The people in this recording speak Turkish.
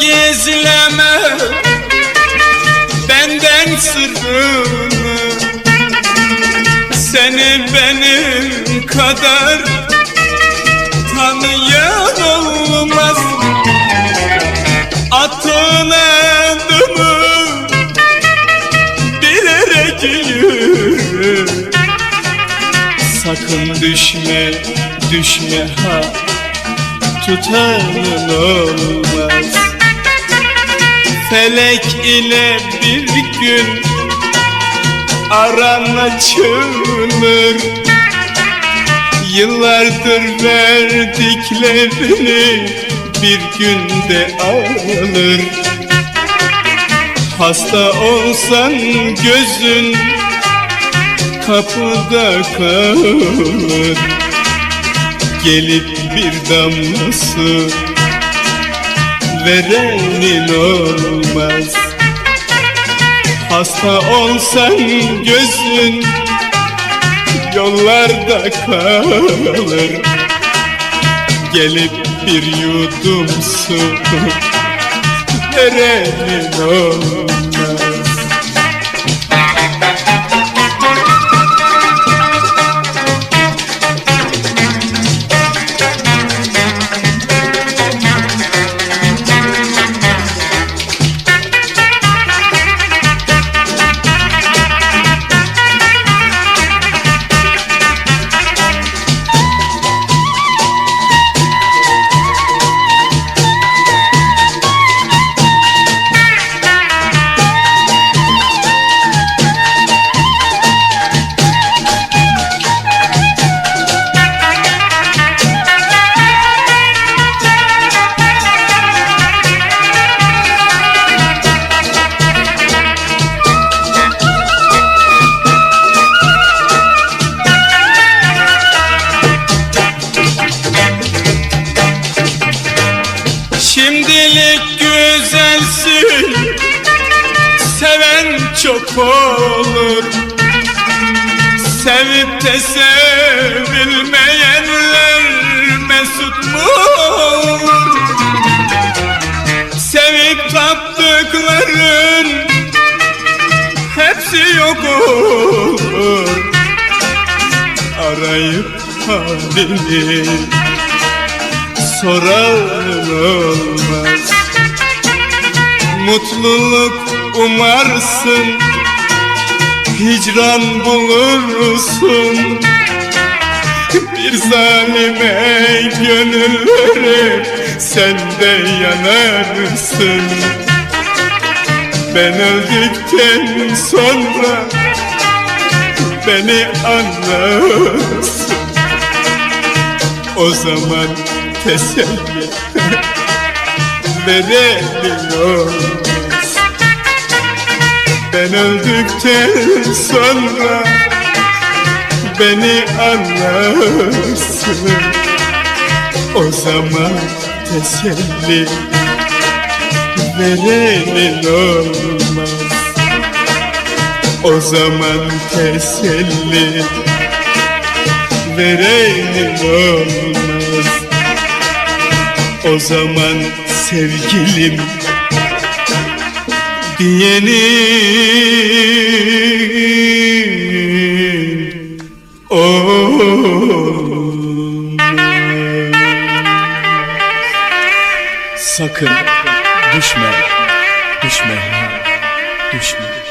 gizleme Benden sırrını. Seni benim kadar Tanıyan olmaz. Attığın adımı Bilerek yürü. Sakın düşme, düşme ha Tutanın olmaz. Felek ile bir gün Aran açılır Yıllardır verdiklerini Bir günde alır. Hasta olsan gözün kapıda kalır Gelip bir damla su verenin olmaz. Hasta olsan gözün yollarda kalır. Gelip bir yudum su verenin olmaz Şimdilik güzelsin. Seven çok olur. Sevip de sevilmeyenler mesut mu olur? Sevip taptıkların hepsi yok olur. Arayıp halini soran Mutluluk umarsın Hicran bulursun. Bir zalime gönül verip Sen de yanarsın. Ben öldükten sonra Beni anlarsın. O zaman teselli olmaz Ben öldükten sonra beni anlarsın. O zaman teselli verelim olmaz. O zaman teselli verenin olmaz. O zaman sevgilim diyenin olmaz Sakın düşme, düşme, düşme